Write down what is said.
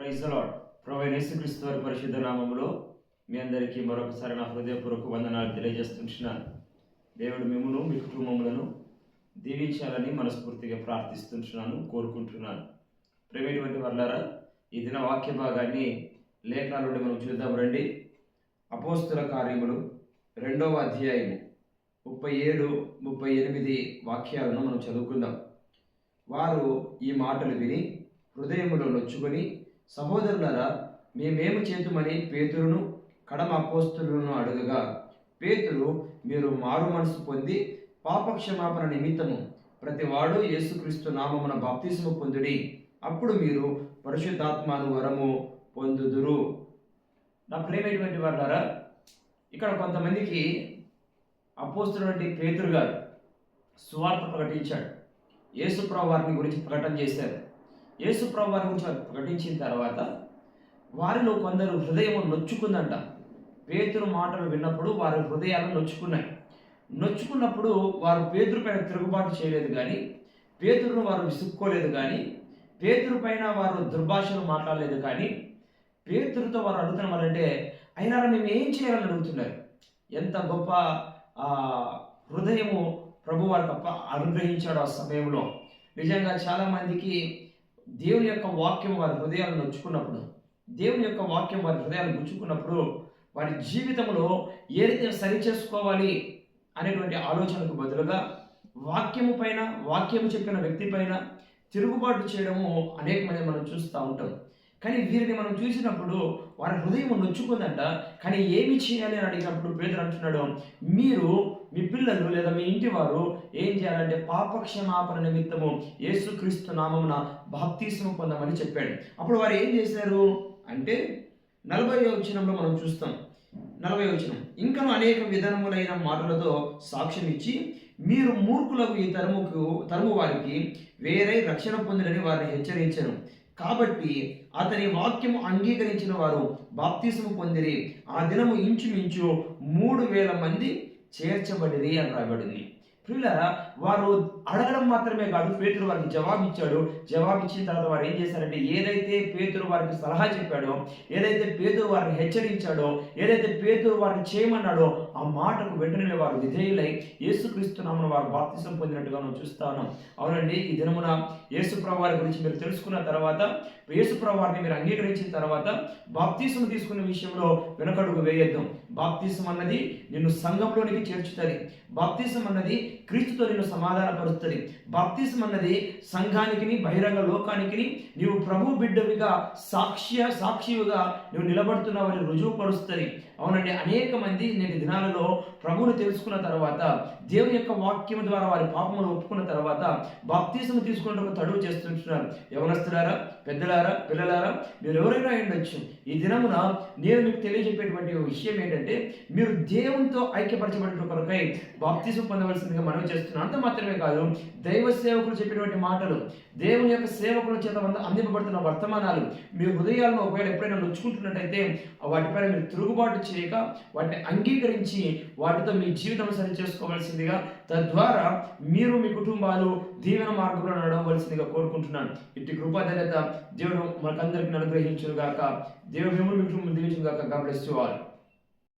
Praise lord ప్రొవైన్ యేసుక్రీస్తు వారి పరిశుద్ధ నామంలో మీ అందరికీ మరొకసారి నా హృదయపూర్వక వందనాలు తెలియజేస్తుంటున్నాను. దేవుడు మిమ్మను మీ కుటుంబములను దీవించాలని మనస్ఫూర్తిగా ప్రార్థిస్తుంటున్నాను కోరుకుంటున్నాను. ప్రేమైనటువంటి వర్లారా ఈ దిన వాక్య భాగాన్ని లేఖనాల నుండి మనం చూద్దాం రండి. అపోస్తుల కార్యములు రెండవ అధ్యాయము ముప్పై ఏడు ముప్పై ఎనిమిది వాక్యాలను మనం చదువుకుందాం. వారు ఈ మాటలు విని హృదయములో నొచ్చుకొని సహోదరులరా మేమేమి చేతుమని పేతురును కడమ అపోస్తులను అడుగగా పేతురు మీరు మారు మనసు పొంది పాపక్షమాపణ నిమిత్తము ప్రతివాడు యేసుక్రీస్తు నామమున బాప్తిసము పొందుడి. అప్పుడు మీరు పరిశుద్ధాత్మను వరము పొందుదురు. నా ప్రేమైనటువంటి వాళ్ళారా ఇక్కడ కొంతమందికి అపోస్తున్నటువంటి పేతురు గారు సువార్త ప్రకటించాడు. యేసుప్రభు వారిని గురించి ప్రకటన చేశారు. యేసుప్రభు వారి గురించి వారు ప్రకటించిన తర్వాత వారిలో కొందరు హృదయం నొచ్చుకుందంట. పేతురు మాటలు విన్నప్పుడు వారి హృదయాలు నొచ్చుకున్నాయి. నొచ్చుకున్నప్పుడు వారు పేతురు పైన తిరుగుబాటు చేయలేదు కానీ పేతురును వారు విసుక్కోలేదు కానీ పేతురు పైన వారు దుర్భాషలు మాట్లాడలేదు కానీ పేతురుతో వారు అడుగుతున్న వాళ్ళంటే అయినా మేము ఏం చేయాలని అడుగుతున్నారు? ఎంత గొప్ప ఆ, హృదయము ప్రభు వారికి అనుగ్రహించాడు ఆ సమయంలో. నిజంగా చాలామందికి దేవుని యొక్క వాక్యం వారి హృదయాలు నొచ్చుకున్నప్పుడు దేవుని యొక్క వాక్యం వారి హృదయాలు గుచ్చుకున్నప్పుడు వారి జీవితంలో ఏ రీతిగా సరి చేసుకోవాలి అనేటువంటి ఆలోచనకు బదులుగా వాక్యము పైన వాక్యము చెప్పిన వ్యక్తి పైన తిరుగుబాటు చేయడము అనేక మంది మనం చూస్తూ ఉంటాం. కానీ వీరిని మనం చూసినప్పుడు వారి హృదయం నొచ్చుకుందంట కానీ ఏమి చేయాలి? అని అడిగినప్పుడు పేదలు అంటున్నాడు మీరు మీ పిల్లలు లేదా మీ ఇంటి వారు ఏం చేయాలంటే పాపక్షమాపణ నిమిత్తము యేసుక్రీస్తు నామమున బాప్తీసం పొందమని చెప్పాడు. అప్పుడు వారు ఏం చేశారు? అంటే నలభై వచనంలో మనం చూస్తాం. నలభై వచనం. ఇంకను అనేక విధానములైన మాటలతో సాక్ష్యం ఇచ్చి మీరు మూర్ఖులకు ఈ తరముకు తరము వారికి వేరే రక్షణ పొందినని వారిని హెచ్చరించను. కాబట్టి అతని వాక్యము అంగీకరించిన వారు బాప్తిసము పొందిరి. ఆ దినము ఇంచుమించు మూడు వేల మంది చేర్చబడిరి అని రాబడింది ప్రియులారా వారు అడగడం మాత్రమే కాదు పేతురు వారికి జవాబు ఇచ్చాడు జవాబు ఇచ్చిన తర్వాత వారు ఏం చేశారంటే ఏదైతే పేతురు వారికి సలహా చెప్పాడో ఏదైతే పేతురు వారిని హెచ్చరించాడో ఏదైతే పేతురు వారిని చేయమన్నాడో ఆ మాటకు వెంటనే వారు విధేయులై యేసుక్రీస్తు నామను వారు బాప్తిసం పొందినట్టుగా మనం చూస్తాను. అవునండి ఈ దినమున యేసుప్రభు వారి గురించి మీరు తెలుసుకున్న తర్వాత యేసుప్రభు వారిని మీరు అంగీకరించిన తర్వాత బాప్తీసం తీసుకునే విషయంలో వెనకడుగు వేయొద్దాం. బాప్తీసం అన్నది నిన్ను సంఘంలోనికి చేర్చుతుంది. బాప్తీసం అన్నది క్రీస్తుతో నిన్ను సమాధానపరుస్తుంది. బాప్తిజం అన్నది సంఘానికి బహిరంగ లోకానికి నీవు ప్రభు బిడ్డవిగా సాక్ష్య సాక్షివిగా నువ్వు నిలబడుతున్నావని రుజువుపరుస్తుంది. అవునండి అనేక మంది నేటి దినాలలో ప్రభువును తెలుసుకున్న తర్వాత దేవుని యొక్క వాక్యం ద్వారా వారి పాపములు ఒప్పుకున్న తర్వాత బాప్తీసం తీసుకున్నట్టు తడువు చేస్తుంటున్నారు. యవనస్తులారా పెద్దలారా పిల్లలారా మీరు ఎవరైనా ఉండొచ్చు. ఈ దినమున నేను మీకు తెలియజెప్పేటువంటి విషయం ఏంటంటే మీరు దేవునితో ఐక్యపరచబడిన కొరకై బాప్తీసం పొందవలసిందిగా మనవి చేస్తున్నాను. అంత మాత్రమే కాదు. దైవ సేవకులు చెప్పినటువంటి మాటలు దేవుని యొక్క సేవకుల చేత వంద- అందింపబడుతున్న వర్తమానాలు మీ హృదయాలను ఒకవేళ ఎప్పుడైనా నొచ్చుకుంటున్నట్టయితే వాటిపైన మీరు తిరుగుబాటు చేయక వాటిని అంగీకరించి వాటితో మీ జీవితం సరి చేసుకోవాల్సిందిగా తద్వారా మీరు మీ కుటుంబాలు దీవెన మార్గంలో నడవవలసిందిగా కోరుకుంటున్నాను. ఇట్టి కృపాధన్యత దేవుడు మనకందరికీ అనుగ్రహించుగాక దేవుడు మిమ్మల్ని మీ కుటుంబం దీవించుగాక వాళ్ళు